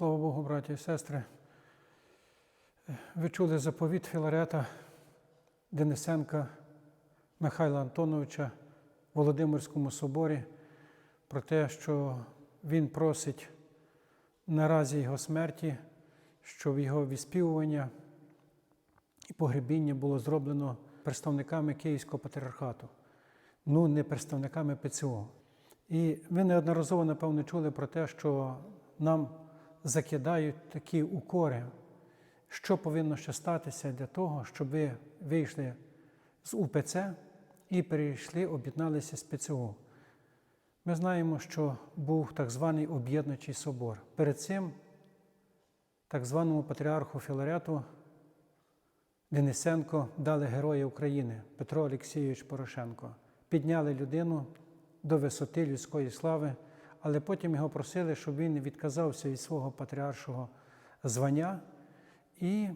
Слава Богу, браті і сестри. Ви чули заповіт Філарета Денисенка Михайла Антоновича в Володимирському соборі про те, що він просить наразі його смерті, щоб його відспівування і погребіння було зроблено представниками Київського патріархату, ну не представниками ПЦУ. І ви неодноразово, напевно, чули про те, що нам закидають такі укори, що повинно ще статися для того, щоб ви вийшли з УПЦ і перейшли, об'єдналися з ПЦУ. Ми знаємо, що був так званий об'єднуючий собор. Перед цим так званому патріарху Філарету Денисенко дали Героя України Петро Олексійович Порошенко. Підняли людину до висоти людської слави, але потім його просили, щоб він відказався від свого патріаршого звання і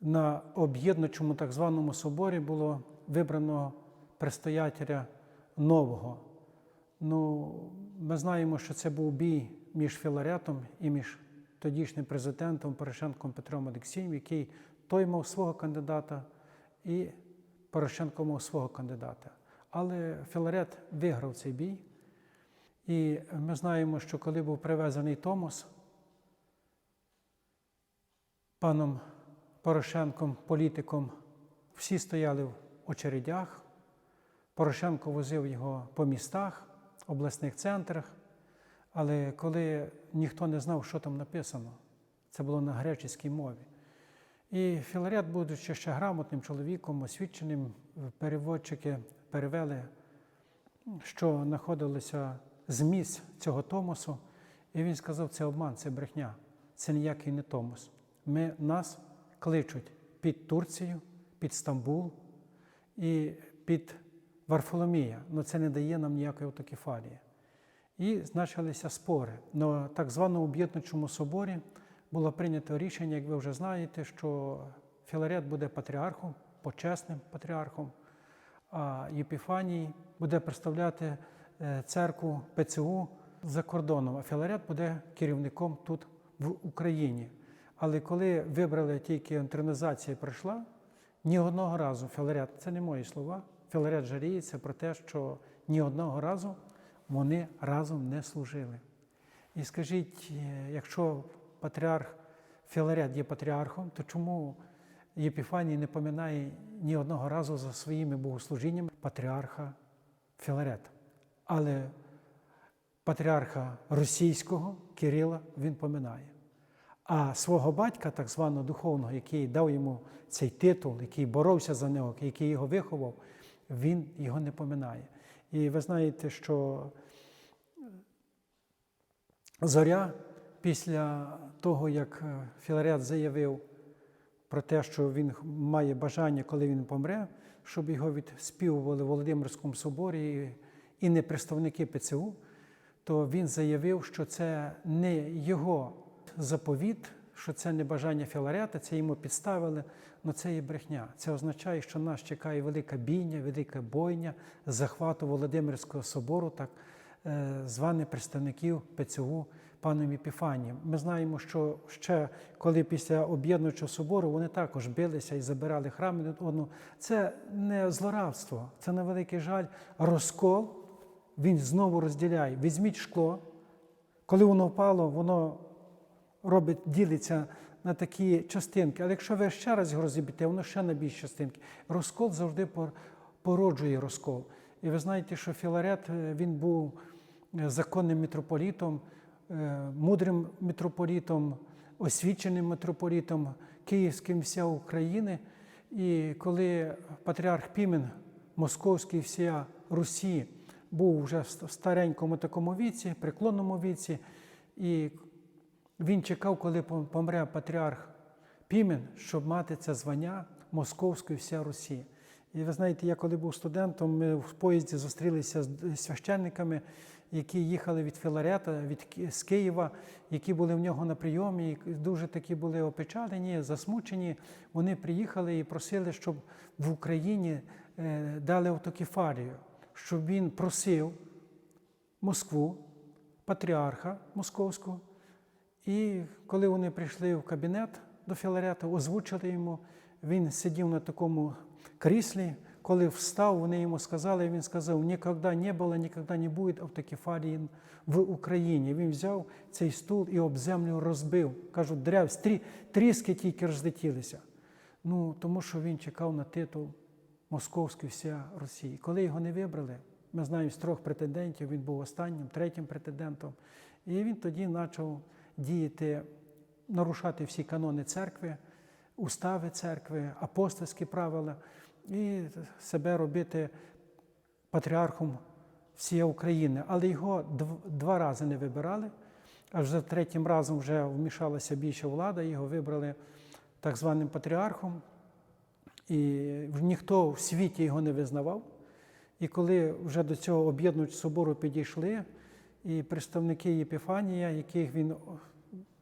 на об'єднучому так званому соборі було вибрано предстоятеля нового. Ну, ми знаємо, що це був бій між Філаретом і між тодішнім президентом Порошенком Петром Олексієм, який той мав свого кандидата, і Порошенко мав свого кандидата. Але Філарет виграв цей бій. І ми знаємо, що коли був привезений Томос паном Порошенком, політиком, всі стояли в очередях. Порошенко возив його по містах, обласних центрах. Але коли ніхто не знав, що там написано, це було на греческій мові. І Філарет, будучи ще грамотним чоловіком, освіченим, переводчики перевели, що знаходилося зміст цього Томосу. І він сказав, це обман, це брехня, це ніякий не Томос. Ми, Нас кличуть під Турцію, під Стамбул і під Варфоломія. але це не дає нам ніякої автокефалії. І почалися спори. На так званому об'єднучому соборі було прийнято рішення, як ви вже знаєте, що Філарет буде патріархом, почесним патріархом, а Єпіфаній буде представляти церкву ПЦУ за кордоном, а Філарет буде керівником тут в Україні. Але коли вибрали тільки інтернізація пройшла, ні одного разу Філарет, це не мої слова, Філарет жаліється про те, що ні одного разу вони разом не служили. І скажіть, е, якщо патріарх Філарет є патріархом, то чому Єпіфаній не поминає ні одного разу за своїми богослужіннями патріарха Філарета? Але патріарха російського Кирила він поминає. А свого батька, так званого духовного, який дав йому цей титул, який боровся за нього, який його виховав, він його не поминає. І ви знаєте, що зоря після того, як Філарет заявив про те, що він має бажання, коли він помре, щоб його відспівували в Володимирському соборі і не представники ПЦУ, то він заявив, що це не його заповіт, що це не бажання Філарета, це йому підставили, але це є брехня. Це означає, що нас чекає велика бійня, велика бойня захвату Володимирського собору, так е, званих представників ПЦУ паном Епіфанієм. Ми знаємо, що ще коли після об'єднуючого собору вони також билися і забирали храми. Це не злорадство, це на великий жаль, розкол. Він знову розділяє. Візьміть шкло, коли воно впало, воно робить, ділиться на такі частинки. Але якщо ви ще раз його розіб'єте, воно ще на більш частинки. Розкол завжди породжує розкол. І ви знаєте, що Філарет він був законним митрополітом, мудрим митрополітом, освіченим митрополітом, київським вся України. І коли патріарх Пімен, Московський вся Русі, був вже в старенькому такому віці, преклонному віці, і він чекав, коли помре патріарх Пімен, щоб мати це звання Московської вся Русі. І ви знаєте, я коли був студентом, ми в поїзді зустрілися з священниками, які їхали від Філарета, від з Києва, які були в нього на прийомі, і дуже такі були опечалені, засмучені. Вони приїхали і просили, щоб в Україні дали автокефалію, щоб він просив Москву, патріарха Московського, І коли вони прийшли в кабінет до Філарета, озвучили йому, він сидів на такому кріслі. Коли встав, вони йому сказали, він сказав, ніколи не було, ніколи не буде автокефалії в Україні. Він взяв цей стул і об землю розбив. Кажуть, древ, стрі, тріски тільки розлетілися. Ну, тому що він чекав на титул Московської вся Росії. Коли його не вибрали, ми знаємо з трьох претендентів, він був останнім, третім претендентом. І він тоді почав діяти, нарушати всі канони церкви, устави церкви, апостольські правила і себе робити патріархом всієї України. Але його дв- два рази не вибирали. Аж за третім разом вже вмішалася більша влада, його вибрали так званим патріархом. І ніхто в світі його не визнавав. І коли вже до цього об'єднуючого собору підійшли, і представники Єпіфанія, яких він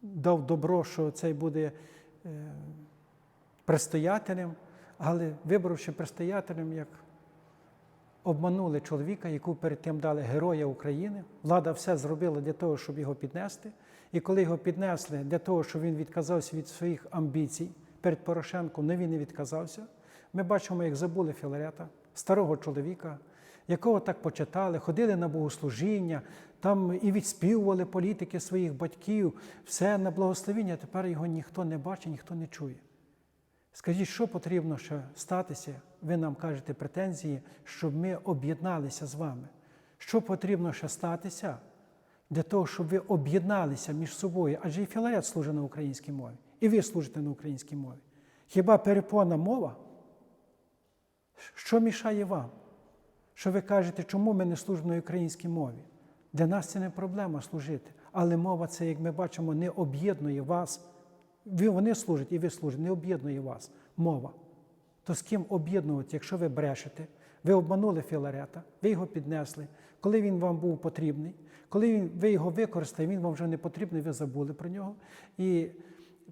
дав добро, що цей буде е, предстоятелем, але вибравши предстоятелем, як обманули чоловіка, яку перед тим дали Героя України. Влада все зробила для того, щоб його піднести. І коли його піднесли для того, щоб він відказався від своїх амбіцій перед Порошенком, але він не відказався. Ми бачимо, як забули Філарета, старого чоловіка, якого так почитали, ходили на богослужіння, там і відспівували політики своїх батьків, все на благословіння. Тепер його ніхто не бачить, ніхто не чує. Скажіть, що потрібно ще статися? Ви нам кажете претензії, щоб ми об'єдналися з вами. Що потрібно ще статися для того, щоб ви об'єдналися між собою? Адже і Філарет служить на українській мові, і ви служите на українській мові. Хіба перепона мова? Що мішає вам? Що ви кажете, чому ми не служимо на українській мові? Для нас це не проблема служити. Але мова це, як ми бачимо, не об'єднує вас. Вони служать і ви служите, не об'єднує вас мова. То з ким об'єднувати, якщо ви брешете, ви обманули Філарета, ви його піднесли, коли він вам був потрібний, коли він, ви його використали, він вам вже не потрібний, ви забули про нього. І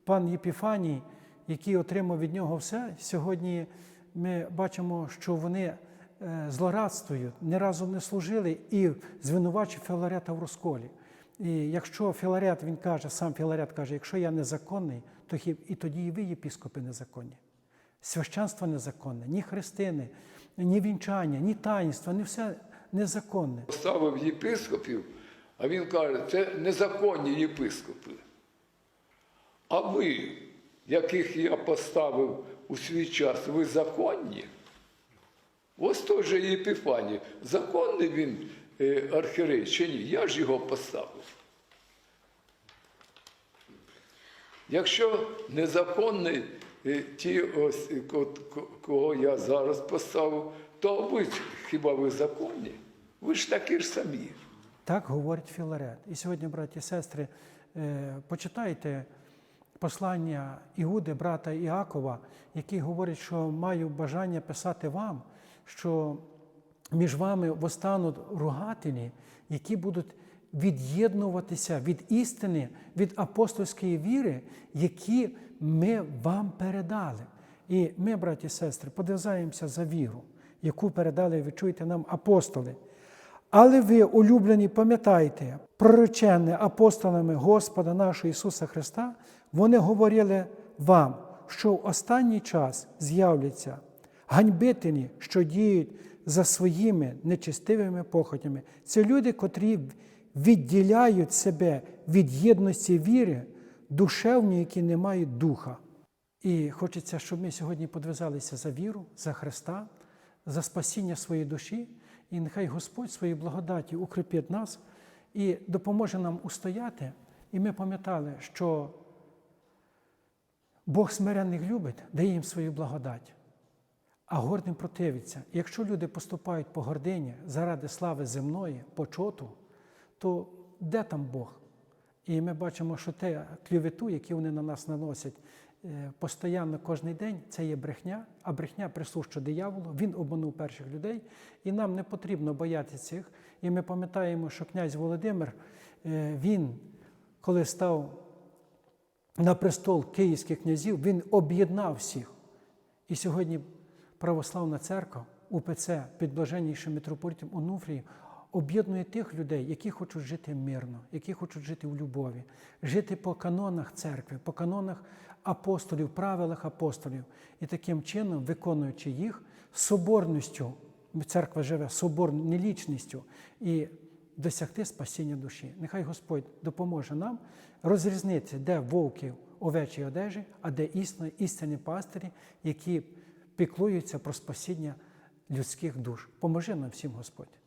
пан Єпіфаній, який отримав від нього все, сьогодні ми бачимо, що вони е, злорадствують, ні разу не служили і звинувачують Філарета в розколі. І якщо Філарет, він каже, сам Філарет каже, якщо я незаконний, то і тоді і ви, єпіскопи, незаконні. Священство незаконне, ні хрестини, ні вінчання, ні таїнства, ні все незаконне. Ставив єпископів, а він каже, це незаконні єпископи. А ви, яких я поставив у свій час, ви законні? Ось той же Єпіфаній. Законний він е, архірей чи ні? Я ж його поставив. Якщо незаконний е, ті, ось, ко- ко- кого я зараз поставив, то ви хіба ви законні? Ви ж такі ж самі. Так говорить Філарет. І сьогодні, браті і сестри, е, почитайте послання Іуди, брата Іакова, який говорить, що маю бажання писати вам, що між вами востануть ругателі, які будуть від'єднуватися від істини, від апостольської віри, які ми вам передали. І ми, браті і сестри, подивляємося за віру, яку передали, ви чуєте нам апостоли. Але ви, улюблені, пам'ятайте, проречене апостолами Господа нашого Ісуса Христа, вони говорили вам, що в останній час з'являться ганьбителі, що діють за своїми нечистивими похотями. Це люди, котрі відділяють себе від єдності віри, душевні, які не мають духа. І хочеться, щоб ми сьогодні подвизалися за віру, за Христа, за спасіння своєї душі, і нехай Господь своєю благодаті укріпить нас і допоможе нам устояти. І ми пам'ятали, що Бог смиренних любить, дає їм свою благодать, а гордим противиться. І якщо люди поступають по гордині заради слави земної, почоту, то де там Бог? І ми бачимо, що те клювету, які вони на нас наносять е, постійно кожен день, це є брехня, а брехня присуща дияволу. Він обманув перших людей, і нам не потрібно боятися цих. І ми пам'ятаємо, що князь Володимир, е, він, коли став на престол київських князів, він об'єднав всіх. І сьогодні православна церква УПЦ під блаженнішим митрополітом Онуфрієм об'єднує тих людей, які хочуть жити мирно, які хочуть жити в любові, жити по канонах церкви, по канонах апостолів, правилах апостолів. І таким чином, виконуючи їх соборністю, церква живе соборною нелічністю і досягти спасіння душі. Нехай Господь допоможе нам розрізнити, де вовки овечій одежі, а де істинні, істинні пастирі, які піклуються про спасіння людських душ. Поможи нам всім, Господь.